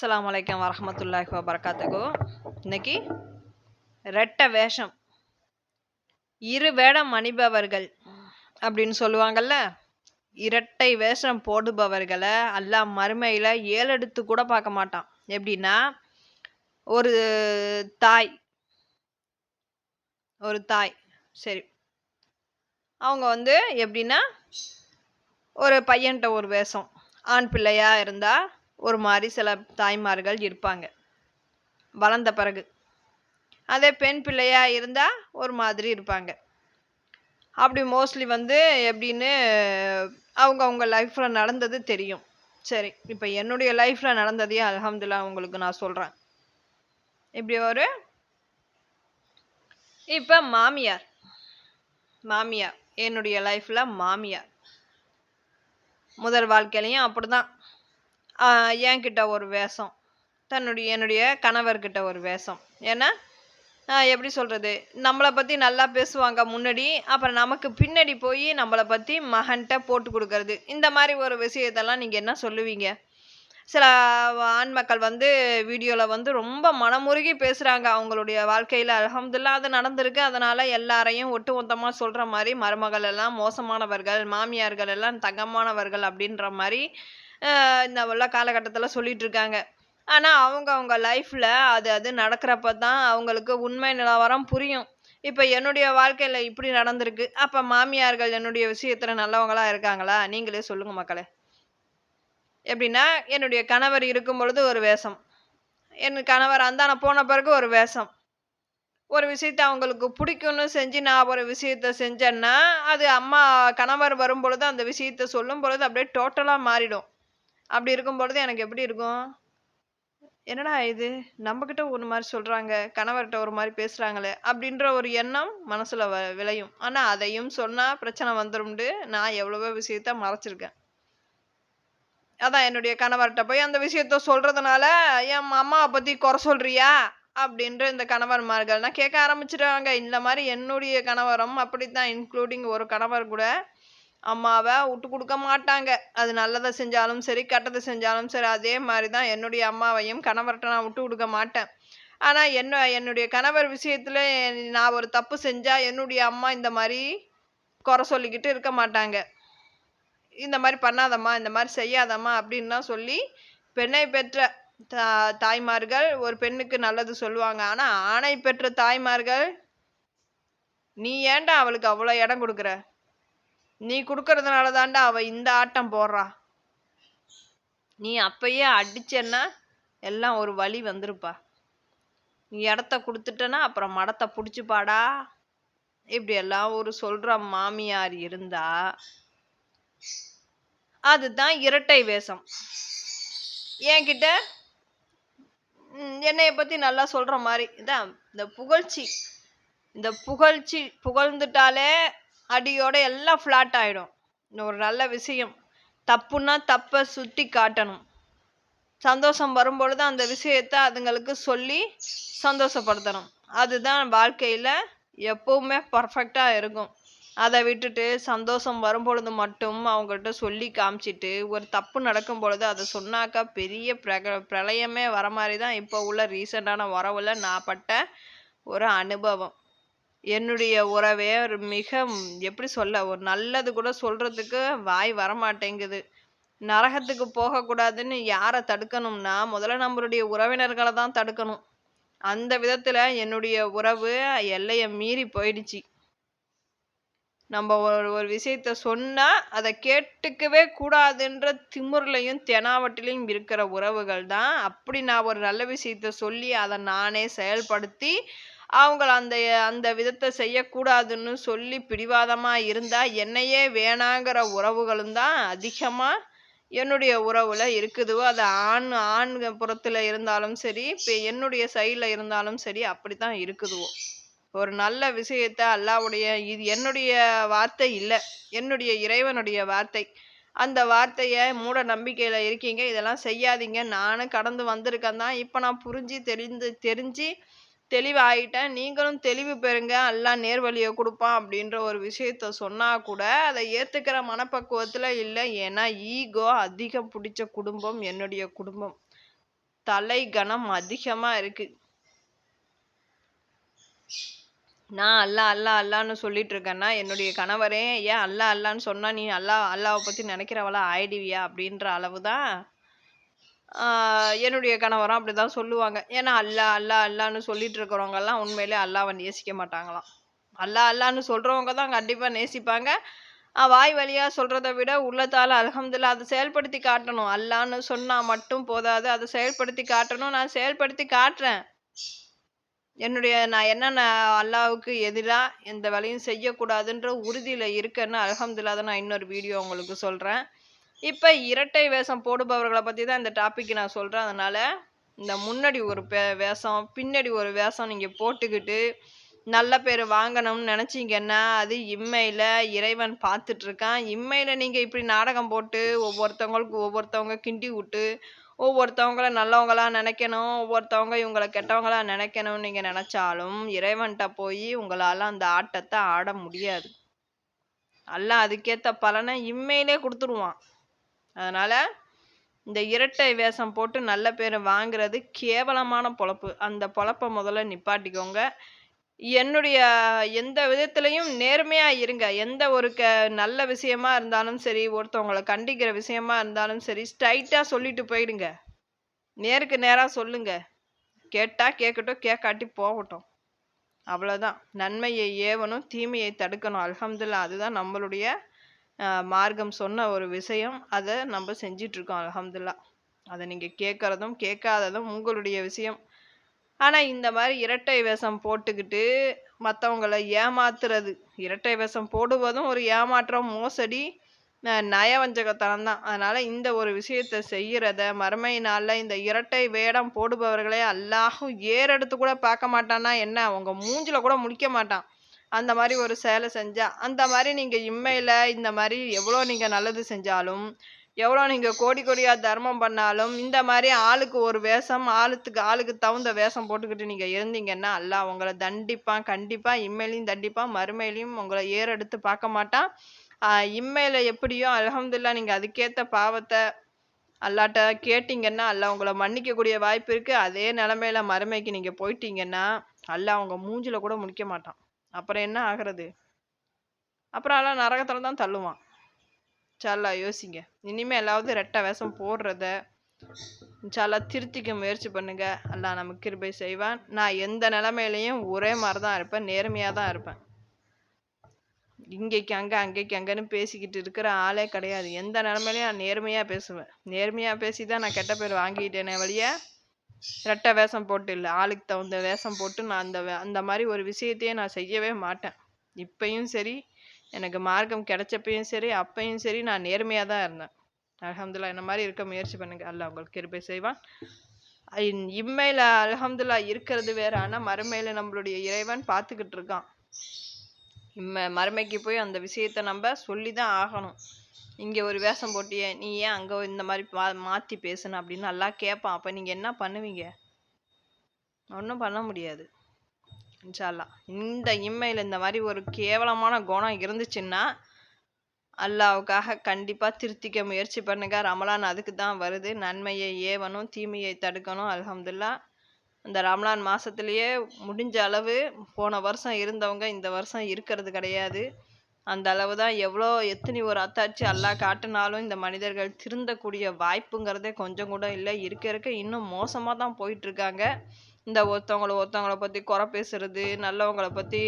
அஸ்லாம் வலைக்கம் வரஹ்மத்துல்லாஹி வபரகாத்துஹு இன்னைக்கு ரெட்ட வேஷம். இரு வேடம் அணிபவர்கள் அப்படின்னு சொல்லுவாங்கல்ல இரட்டை வேஷம் போடுபவர்களை அல்லாஹ் மறுமையில் ஏழெடுத்து கூட பார்க்க மாட்டான். எப்படின்னா ஒரு தாய் ஒரு தாய் சரி. அவங்க வந்து எப்படின்னா ஒரு பையன்கிட்ட ஒரு வேஷம். ஆண் பிள்ளையாக இருந்தால் ஒரு மாதிரி சில தாய்மார்கள் இருப்பாங்க. வளர்ந்த பிறகு. அதே பெண் பிள்ளையாக இருந்தால் ஒரு மாதிரி இருப்பாங்க. அப்படி மோஸ்ட்லி வந்து எப்படின்னு அவங்க அவங்க லைஃப்பில் நடந்தது தெரியும். சரி இப்போ என்னுடைய லைஃப்பில் நடந்ததையே அலமதுல்லா உங்களுக்கு நான் சொல்கிறேன் இப்படி ஒரு இப்போ மாமியார். மாமியார். என்னுடைய லைஃப்பில் மாமியார். முதல் வாழ்க்கையிலையும் அப்படிதான். தான் என்கிட்ட ஒரு வேஷம். தன்னுடைய என்னுடைய கணவர்கிட்ட ஒரு வேஷம். ஏன்னா எப்படி சொல்கிறது நம்மளை பற்றி நல்லா பேசுவாங்க முன்னாடி அப்புறம் நமக்கு பின்னாடி போய் நம்மளை பற்றி மகன்கிட்ட போட்டு கொடுக்கறது. இந்த மாதிரி ஒரு விஷயத்தெல்லாம் நீங்கள் என்ன சொல்லுவீங்க? சில ஆண் மக்கள் வந்து வீடியோவில் வந்து ரொம்ப மனமுருகி பேசுகிறாங்க அவங்களுடைய வாழ்க்கையில் அல்ஹம்துலில்லாஹ் அது நடந்திருக்கு. அதனால் எல்லாரையும் ஒட்டு மொத்தமாக சொல்கிற மாதிரி மருமகள் எல்லாம் மோசமானவர்கள் மாமியார்கள் எல்லாம் தங்கமானவர்கள் அப்படின்ற மாதிரி இந்த உள்ள காலகட்டத்தில் சொல்லிட்டு இருக்காங்க ஆனால் அவங்க அவங்க லைஃப்பில் அது அது நடக்கிறப்ப தான் அவங்களுக்கு உண்மை நிலவரம் புரியும். இப்போ என்னுடைய வாழ்க்கையில் இப்படி நடந்திருக்கு. அப்போ மாமியார்கள் என்னுடைய விஷயத்தில் நல்லவங்களா இருக்காங்களா? நீங்களே சொல்லுங்கள் மக்களே. எப்படின்னா என்னுடைய கணவர் இருக்கும் பொழுது ஒரு வேஷம். என் கணவர் அந்தான போன பிறகு ஒரு வேஷம். ஒரு விஷயத்த அவங்களுக்கு பிடிக்கும்னு செஞ்சு நான் ஒரு விஷயத்த செஞ்சேன்னா அது அம்மா கணவர் வரும் பொழுது அந்த விஷயத்த சொல்லும் பொழுது அப்படியே டோட்டலாக மாறிடும். அப்படி இருக்கும் பொழுது எனக்கு எப்படி இருக்கும்? என்னடா இது? நம்மக்கிட்ட ஒரு மாதிரி சொல்கிறாங்க கணவர்கிட்ட ஒரு மாதிரி பேசுகிறாங்களே அப்படின்ற ஒரு எண்ணம் மனசில் வ விளையும். ஆனால் அதையும் சொன்னால் பிரச்சனை வந்துரும்ண்டு. நான் எவ்வளவோ விஷயத்த மறைச்சிருக்கேன். அதான் என்னுடைய கணவர்கிட்ட போய் அந்த விஷயத்த சொல்கிறதுனால என் அம்மாவை பற்றி குறை சொல்கிறியா அப்படின்ற இந்த கணவர்மார்கள்லாம் கேட்க ஆரம்பிச்சிடுவாங்க. இந்த மாதிரி என்னுடைய கணவரும் அப்படித்தான் இன்க்ளூடிங் ஒரு கணவர் கூட அம்மாவை விட்டு கொடுக்க மாட்டாங்க. அது நல்லதை செஞ்சாலும் சரி கெட்டதை செஞ்சாலும் சரி அதே மாதிரி தான் என்னுடைய அம்மாவையும் கணவர்கிட்ட நான் விட்டு கொடுக்க மாட்டேன். ஆனால் என்ன என்னுடைய கணவர் விஷயத்தில் நான் ஒரு தப்பு செஞ்சால் என்னுடைய அம்மா இந்த மாதிரி குறை சொல்லிக்கிட்டு இருக்க மாட்டாங்க. இந்த மாதிரி பண்ணாதம்மா இந்த மாதிரி செய்யாதம்மா அப்படின்லாம் சொல்லி பெண்ணை பெற்ற தா தாய்மார்கள் ஒரு பெண்ணுக்கு நல்லது சொல்லுவாங்க. ஆனால் ஆணை பெற்ற தாய்மார்கள் நீ ஏன்டா அவளுக்கு அவ்வளோ இடம் கொடுக்குற? நீ கொடுக்கறதுனால தாண்டா அவள் இந்த ஆட்டம் போடுறா. நீ அப்பயே அடிச்சேன்னா எல்லாம் ஒரு வழி வந்துருப்பா. நீ இடத்த கொடுத்துட்டனா அப்புறம் மடத்தை பிடிச்சிப்பாடா. இப்படி எல்லாம் ஒரு சொல்ற மாமியார் இருந்தா அதுதான் இரட்டை வேஷம். என்கிட்ட என்னைய பத்தி நல்லா சொல்ற மாதிரி இதான் இந்த புகழ்ச்சி. இந்த புகழ்ச்சி புகழ்ந்துட்டாலே அடியோட எல்லாம் ஃப்ளாட் ஆயிடும். ஒரு நல்ல விஷயம். தப்புன்னா தப்பை சுட்டி காட்டணும். சந்தோஷம் வரும்பொழுது அந்த விஷயத்த அதுங்களுக்கு சொல்லி சந்தோஷப்படுத்தணும். அதுதான் வாழ்க்கையில் எப்பவுமே பர்ஃபெக்டாக இருக்கும். அதை விட்டுட்டு சந்தோஷம் வரும்பொழுது மட்டும் அவங்கள்ட்ட சொல்லி காமிச்சிட்டு ஒரு தப்பு நடக்கும் பொழுது அதை சொன்னாக்கா பெரிய பிரக பிரளயமே வர மாதிரி தான் இப்போ உள்ள ரீசெண்டான உறவில் நான் பட்ட ஒரு அனுபவம். என்னுடைய உறவே ஒரு மிக எப்படி சொல்ல ஒரு நல்லது கூட சொல்கிறதுக்கு வாய் வரமாட்டேங்குது. நரகத்துக்கு போகக்கூடாதுன்னு யாரை தடுக்கணும்னா முதல்ல நம்மளுடைய உறவினர்களை தான் தடுக்கணும். அந்த விதத்தில் என்னுடைய உறவு எல்லையை மீறி போயிடுச்சு. நம்ம ஒரு ஒரு விஷயத்த சொன்னால் அதை கேட்டுக்கவே கூடாதுன்ற திமுர்லையும் தெனாவட்டிலையும் இருக்கிற உறவுகள் தான். அப்படி நான் ஒரு நல்ல விஷயத்த சொல்லி அதை நானே செயல்படுத்தி அவங்கள அந்த அந்த விதத்தை செய்யக்கூடாதுன்னு சொல்லி பிடிவாதமாக இருந்தால் என்னையே வேணாங்கிற உறவுகளும் தான் அதிகமாக என்னுடைய உறவில் இருக்குதுவோ அது ஆண் ஆண் புறத்தில் இருந்தாலும் சரி இப்போ என்னுடைய சைடில் இருந்தாலும் சரி அப்படி தான் இருக்குதுவோ ஒரு நல்ல விஷயத்த அல்லாவுடைய இது என்னுடைய வார்த்தை இல்லை என்னுடைய இறைவனுடைய வார்த்தை. அந்த வார்த்தையை மூட நம்பிக்கையில் இருக்கீங்க இதெல்லாம் செய்யாதீங்க. நானும் கடந்து வந்திருக்கேன் தான். இப்போ நான் புரிஞ்சு தெரிந்து தெரிஞ்சு தெளிவாயிட்டேன். நீங்களும் தெளிவு பெறுங்க. அல்லா நேர்வழியை கொடுப்பான் அப்படின்ற ஒரு விஷயத்த சொன்னால் கூட அதை ஏற்றுக்கிற மனப்பக்குவத்தில் இல்லை. ஏன்னா ஈகோ அதிகம் பிடிச்ச குடும்பம் என்னுடைய குடும்பம். தலை கனம் அதிகமாக இருக்குது நான் அல்லா அல்லா அல்லான்னு சொல்லிட்டு இருக்கேன்னா என்னுடைய கணவரே ஏன் அல்லா அல்லான்னு சொன்னால் நீ அல்லா அல்லாவை பற்றி நினைக்கிறவளா? ஆயிடுவியா? அப்படின்ற அளவு தான் என்னுடைய கணவரும் அப்படிதான் சொல்லுவாங்க. ஏன்னா அல்லா அல்லா அல்லான்னு சொல்லிட்டு இருக்கிறவங்கெல்லாம் உண்மையிலே அல்லாவை நேசிக்க மாட்டாங்களாம். அல்லா அல்லான்னு சொல்கிறவங்க தான் கண்டிப்பாக நேசிப்பாங்க. வாய் வழியாக சொல்கிறத விட உள்ளத்தால் அல்ஹம்துலில்லாஹ் அதை செயல்படுத்தி காட்டணும். அல்லான்னு சொன்னால் மட்டும் போதாது. அதை செயல்படுத்தி காட்டணும். நான் செயல்படுத்தி காட்டுறேன். என்னுடைய நான் என்னென்ன அல்லாவுக்கு எதிராக எந்த வேலையும் செய்யக்கூடாதுன்ற உறுதியில் இருக்கேன்னு அல்ஹம்துலில்லாஹ் நான் இன்னொரு வீடியோ உங்களுக்கு சொல்கிறேன் இப்போ இரட்டை வேஷம் போடுபவர்களை பற்றி தான் இந்த டாபிக் நான் சொல்கிறேன் அதனால் இந்த முன்னாடி ஒரு பே- வேஷம் பின்னாடி ஒரு வேஷம் நீங்கள் போட்டுக்கிட்டு நல்ல பேர் வாங்கணும்னு நினச்சிங்கன்னா அது இம்மையில் இறைவன் பார்த்துட்ருக்கான். இம்மையில் நீங்கள் இப்படி நாடகம் போட்டு ஒவ்வொருத்தவங்களுக்கு ஒவ்வொருத்தவங்க கிண்டி விட்டு ஒவ்வொருத்தவங்கள நல்லவங்களா நினைக்கணும் ஒவ்வொருத்தவங்க இவங்கள கெட்டவங்களா நினைக்கணும்னு நீங்கள் நினச்சாலும் இறைவன்கிட்ட போய் உங்களால் அந்த ஆட்டத்தை ஆட முடியாது. அல்லாஹ் அதுக்கேற்ற பலனை இம்மையிலே கொடுத்துருவான். அதனால் இந்த இரட்டை வேஷம் போட்டு நல்ல பேர் வாங்குறது கேவலமான பொழப்பு. அந்த பொழப்பை முதல்ல நிப்பாட்டிக்கோங்க. என்னுடைய எந்த விதத்துலையும் நேர்மையாக இருங்க. எந்த ஒரு க நல்ல விஷயமா இருந்தாலும் சரி ஒருத்தவங்களை கண்டிக்கிற விஷயமா இருந்தாலும் சரி ஸ்ட்ரைட்டாக சொல்லிட்டு போயிடுங்க. நேருக்கு நேராக சொல்லுங்க. கேட்டால் கேட்கட்டும் கேட்காட்டி போகட்டும். அவ்வளோதான் நன்மையை ஏவணும் தீமையை தடுக்கணும். அலமதுல்லா அதுதான் நம்மளுடைய மார்க்கம் சொன்ன ஒரு விஷயம். அதை நம்ம செஞ்சிட்ருக்கோம் அலமதுல்லா அதை நீங்கள் கேட்குறதும் கேட்காததும் உங்களுடைய விஷயம். ஆனால் இந்த மாதிரி இரட்டை வேஷம் போட்டுக்கிட்டு மற்றவங்களை ஏமாத்துறது இரட்டை வேஷம் போடுவதும் ஒரு ஏமாற்றம் மோசடி நயவஞ்சகத்தனம் தான். அதனால் இந்த ஒரு விஷயத்த செய்கிறத மறுமை இந்த இரட்டை வேடம் போடுபவர்களே அல்லாஹும் ஏறெடுத்து கூட பார்க்க மாட்டான்னா என்ன? அவங்க மூஞ்சில கூட முடிக்க மாட்டான். அந்த மாதிரி ஒரு செயலை செஞ்சால் அந்த மாதிரி நீங்கள் இம்மையில் இந்த மாதிரி எவ்வளோ நீங்கள் நல்லது செஞ்சாலும் எவ்வளோ நீங்கள் கோடி கோடியாக தர்மம் பண்ணாலும் இந்த மாதிரி ஆளுக்கு ஒரு வேஷம் ஆளுத்துக்கு ஆளுக்கு தகுந்த வேஷம் போட்டுக்கிட்டு நீங்கள் இருந்தீங்கன்னா அல்ல உங்களை தண்டிப்பான் கண்டிப்பாக இம்மையிலையும் தண்டிப்பான் மறுமையிலையும் உங்களை ஏறெடுத்து பார்க்க மாட்டான். இம்மையில் இம்மையில எப்படியோ அல்ஹம்துலில்லாஹ் நீங்கள் அதுக்கேற்ற பாவத்தை அல்லாட்ட கேட்டிங்கன்னா அல்ல உங்களை மன்னிக்கக்கூடிய வாய்ப்பு இருக்குது அதே நிலமையில மறுமைக்கு நீங்கள் போயிட்டீங்கன்னா அல்ல அவங்க மூஞ்சில் கூட முடிக்க மாட்டான். அப்புறம் என்ன ஆகிறது? அப்புறம் எல்லாம் நரகத்தில் தான் தள்ளுவான். சல்லா யோசிங்க. எல்லாவது ரெட்டை வேஷம் போடுறத இன்ஷால்லா திருத்திக்க முயற்சி பண்ணுங்க. எல்லாம் நமக்கு கிருபை செய்வான். நான் எந்த நிலமையிலையும் ஒரே மாதிரி தான் இருப்பேன். நேர்மையாக தான் இருப்பேன். இங்கேக்கு அங்கே அங்கேக்கு அங்கேன்னு பேசிக்கிட்டு இருக்கிற ஆளே கிடையாது. எந்த நிலமையிலையும் நான் நேர்மையாக பேசுவேன். நேர்மையாக பேசி தான் நான் கெட்ட பேர் வாங்கிட்டேனே வழிய ரெட்டை வேஷம் போட்டு இல்லை ஆளுக்கு தகுந்த வேஷம் போட்டு நான் அந்த வே- அந்த மாதிரி ஒரு விஷயத்தையே நான் செய்யவே மாட்டேன். இப்பயும் சரி எனக்கு மார்க்கம் கிடைச்சப்பையும் சரி அப்பையும் சரி நான் நேர்மையாக தான் இருந்தேன். அலமதுல்லா என்ன மாதிரி இருக்க முயற்சி பண்ணுங்க. அல்ல உங்களுக்கு கிருபை செய்வான். இம்மையில் இம்மையில இருக்கிறது வேற. ஆனால் மறுமையில் நம்மளுடைய இறைவன் பார்த்துக்கிட்டு இருக்கான். இம்ம மறுமைக்கு போய் அந்த விஷயத்த நம்ம சொல்லி தான் ஆகணும். இங்கே ஒரு வேஷம் போட்டியே நீ ஏன் அங்கே இந்த மாதிரி மா மாற்றி பேசுன அப்படின்னு நல்லா கேட்பான் அப்போ நீங்கள் என்ன பண்ணுவீங்க? ஒன்றும் பண்ண முடியாது. இன்ஷால்லா இந்த இம்மையில் இந்த மாதிரி ஒரு கேவலமான குணம் இருந்துச்சுன்னா அல்லாவுக்காக கண்டிப்பாக திருத்திக்க முயற்சி பண்ணுங்க. ரமலான் அதுக்கு தான் வருது. நன்மையை ஏவணும் தீமையை தடுக்கணும். அலமதுல்லா இந்த ரமலான் மாதத்துலேயே முடிஞ்ச அளவு போன வருஷம் இருந்தவங்க இந்த வருஷம் இருக்கிறது கிடையாது. அந்த அளவு தான் எவ்வளோ எத்தனை ஒரு அத்தாட்சி அல்லாஹ் காட்டினாலும் இந்த மனிதர்கள் திருந்தக்கூடிய வாய்ப்புங்கிறதே கொஞ்சம் கூட இல்லை. இருக்க இருக்க இன்னும் மோசமாக தான் போயிட்டுருக்காங்க. இந்த ஒருத்தவங்களை ஒருத்தவங்கள பற்றி குறை பேசுறது நல்லவங்களை பற்றி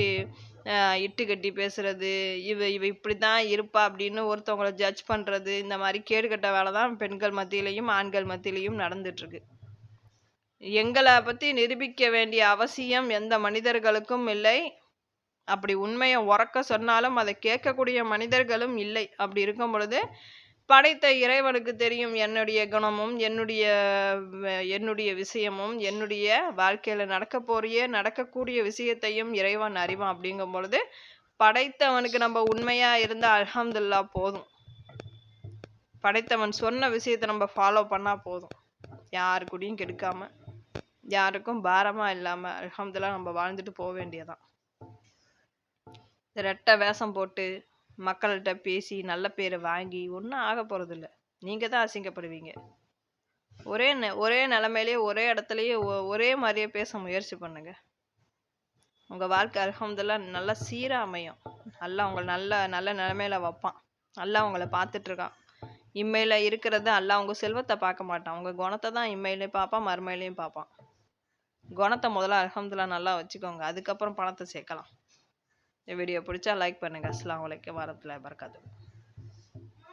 இட்டு கட்டி பேசுறது இவ இவ இப்படி தான் இருப்பா அப்படின்னு ஒருத்தவங்கள ஜட்ஜ் பண்ணுறது இந்த மாதிரி கேடுகட்ட வேலை தான் பெண்கள் மத்தியிலையும் ஆண்கள் மத்தியிலையும் நடந்துட்டுருக்கு. எங்களை பற்றி நிரூபிக்க வேண்டிய அவசியம் எந்த மனிதர்களுக்கும் இல்லை. அப்படி உண்மையை உறக்க சொன்னாலும் அதை கேட்கக்கூடிய மனிதர்களும் இல்லை. அப்படி இருக்கும் பொழுது படைத்த இறைவனுக்கு தெரியும் என்னுடைய குணமும் என்னுடைய என்னுடைய விஷயமும் என்னுடைய வாழ்க்கையில் நடக்க போறிய நடக்கக்கூடிய விஷயத்தையும் இறைவன் அறிவான். அப்படிங்கும் பொழுது படைத்தவனுக்கு நம்ம உண்மையாக இருந்தால் அலமதுல்லா போதும். படைத்தவன் சொன்ன விஷயத்தை நம்ம ஃபாலோ பண்ணால் போதும். யாரு கூடயும் கெடுக்காமல் யாருக்கும் பாரமாக இல்லாமல் அலமதுல்லா நம்ம வாழ்ந்துட்டு போக வேண்டியதான் ரெட்டை வேஷம் போட்டு மக்கள்கிட்ட பேசி நல்ல பேரை வாங்கி ஒன்றும் ஆக போகிறதில்ல நீங்கள் தான் அசிங்கப்படுவீங்க. ஒரே ந ஒரே நிலமையிலேயே ஒரே இடத்துலையே ஒ- ஒரே மாதிரியே பேச முயற்சி பண்ணுங்க. உங்கள் வாழ்க்கை அலகம்தெல்லாம் நல்லா சீராக அமையும். நல்லா உங்களை நல்ல நல்ல நிலமையில வைப்பான். நல்லா உங்களை பார்த்துட்ருக்கான் இம்மையில் இம்மையில இருக்கிறது அல்லாஹ் அவங்க செல்வத்தை பார்க்க மாட்டான். உங்கள் குணத்தை தான் இம்மையிலையும் பார்ப்பான் மறுமையிலையும் பார்ப்பான். குணத்தை முதல்ல அலகம்தெல்லாம் நல்லா வச்சுக்கோங்க. அதுக்கப்புறம் பணத்தை சேர்க்கலாம். இந்த வீடியோ பிடிச்சா லைக் பண்ணுங்க. அஸ்லாம் அலைக்கும். வரத்துல பறக்காது